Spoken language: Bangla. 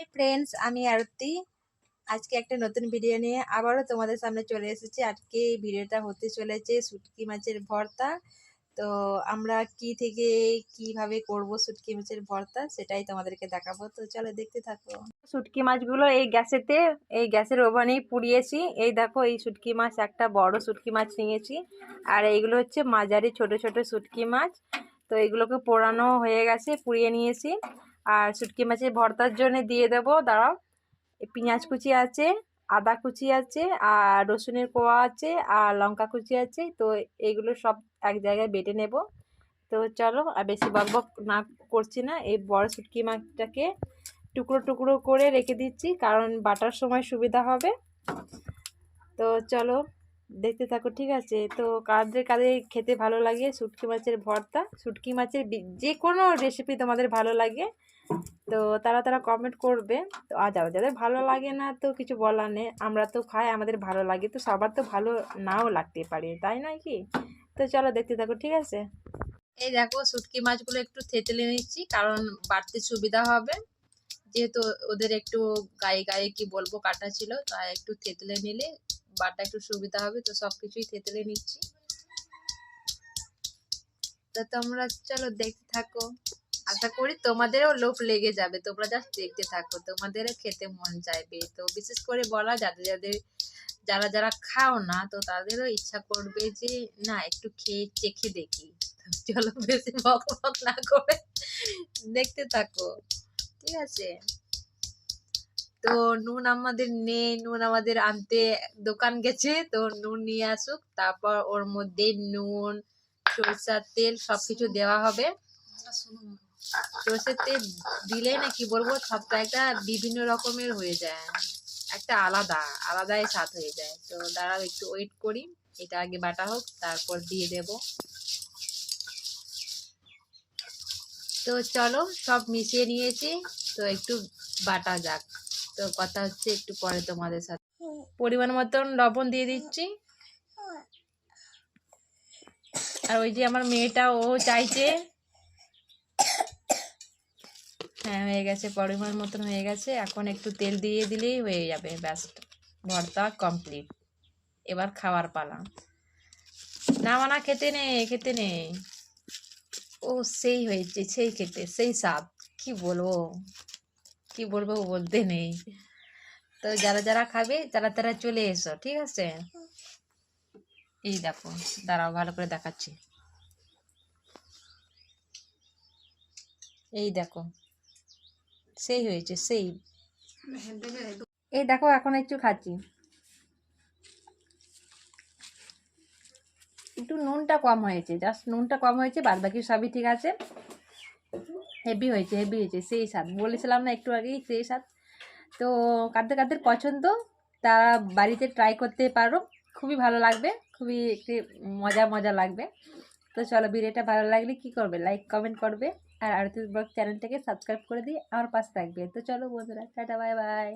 হাই ফ্রেন্ডস আমি আরতি। আজকে একটা নতুন ভিডিও নিয়ে আবারও তোমাদের সামনে চলে এসেছি। আজকে এই ভিডিওটা হতে চলেছে শুটকি মাছের ভর্তা। তো আমরা কি থেকে, কীভাবে করব শুটকি মাছের ভর্তা সেটাই তোমাদেরকে দেখাবো। তো চলো দেখতে থাকো। শুটকি মাছগুলো এই গ্যাসেতে, এই গ্যাসের ওভেনেই পুড়িয়েছি। এই দেখো, এই শুটকি মাছ, একটা বড় শুটকি মাছ নিয়েছি। আর এইগুলো হচ্ছে মাঝারি ছোট ছোট শুটকি মাছ। তো এগুলোকে পোড়ানো হয়ে গেছে, পুড়িয়ে নিয়েছি। আর শুটকি মাছের ভর্তার জন্য দিয়ে দেব। দাঁড়াও পেঁয়াজ কুচি আছে, আদা কুচি আছে, আর রসুনের কোয়া আছে, আর লঙ্কা কুচি আছে। তো এইগুলো সব এক জায়গায় বেটে নেব। তো চলো, আর বেশি বকবক না করছি না, এই বড় শুটকি মাছটাকে টুকরো টুকরো করে রেখে দিচ্ছি, কারণ বাটার সময় সুবিধা হবে। তো চলো, দেখতে থাকো, ঠিক আছে? তো কাদের কাদের খেতে ভালো লাগে শুটকি মাছের ভর্তা? শুটকি মাছের যে কোনো রেসিপি তোমাদের ভালো লাগে তো তারা তারা কমেন্ট করবে। তো আর যারা যাদের ভালো লাগে না তো কিছু বলার নেই। আমরা তো খাই, আমাদের ভালো লাগে তো সবার তো ভালো নাও লাগতে পারে, তাই নয় কি? তো চলো দেখতে থাকো, ঠিক আছে? এই দেখো, শুটকি মাছগুলো একটু থেতলে নিচ্ছি, কারণ বাড়তে সুবিধা হবে। যেহেতু ওদের একটু গায়ে গায়ে কি বলব, কাটা ছিল, তাই একটু থেতলে নিলে বাটা একটু সুবিধা হবে, তো সব কিছুই থেতলে নিচ্ছি। তো তোমরা চলো দেখতে থাকো। আশা করি তোমাদেরও লোভ লেগে যাবে। তোমরা জাস্ট দেখতে থাকো। তোমাদেরও খেতে মন চাইবে। তো বিশেষ করে বলা যাদের যাদের, যারা যারা খাও না, তো তাদেরও ইচ্ছা করবে যে, না, একটু খেয়ে, চেখে দেখি। চলো বেশি বক বক না করে দেখতে থাকো। ঠিক আছে? তো নুন আমাদের নেই নুন আমাদের আনতে দোকান গেছে। তো নুন নিয়ে আসুক। তারপর ওর মধ্যে নুন, সরষার তেল সবকিছু দেওয়া হবে। সর্ষের তেল দিলে না কি বলব সবটা একটা বিভিন্ন রকমের হয়ে যায়। একটা আলাদা, আলাদাই স্বাদ হয়ে যায়। তো দাঁড়াও, একটু ওয়েট করি। এটা আগে বাটা হোক, তারপর দিয়ে দেব। তো চলো, সব মিশিয়ে নিয়েছি। তো একটু বাটা যাক। তো কথা হচ্ছে একটু পরে তোমাদের সাথে। পরিমাণ মতন লবণ দিয়ে দিচ্ছি। আর ওই যে আমার মেয়েটা ও চাইছে হ্যাঁ হয়ে গেছে, পরিমাণ মতন হয়ে গেছে। এখন একটু তেল দিয়ে দিলেই হয়ে যাবে, ব্যাস। ভর্তা কমপ্লিট এবার খাওয়ার পালা। না, মানা, খেতে নেই খেতে নেই। ও, সেই হয়েছে, সেই খেতে, সেই সাপ কি বলব? কি বলব বলতে নেই। তো যারা যারা খাবে, তারা তারা চলে এসো, ঠিক আছে? এই দেখো, দাঁড়াও, ভালো করে দেখাচ্ছি। এই দেখো সেই হয়েছে সেই। এই দেখো এখন একটু খাচ্ছি। একটু নুনটা কম হয়েছে জাস্ট নুনটা কম হয়েছে বাদ বাকি সবই ঠিক আছে। হেভি হয়েছে হেভি হয়েছে সেই স্বাদ। বলেছিলাম না একটু আগেই সেই স্বাদ। তো কাদের কাদের পছন্দ তারা বাড়িতে ট্রাই করতে পারো। খুবই ভালো লাগবে খুবই একটি মজা মজা লাগবে। তো চলো ভিডিওটা ভালো লাগলে কি করবে? লাইক কমেন্ট করবে। আর আরতি ব্লগ চ্যানেলটাকে সাবস্ক্রাইব করে দিয়ে আমার পাশে থাকবে। তো চলো বন্ধুরা, টাটা, বাই বাই।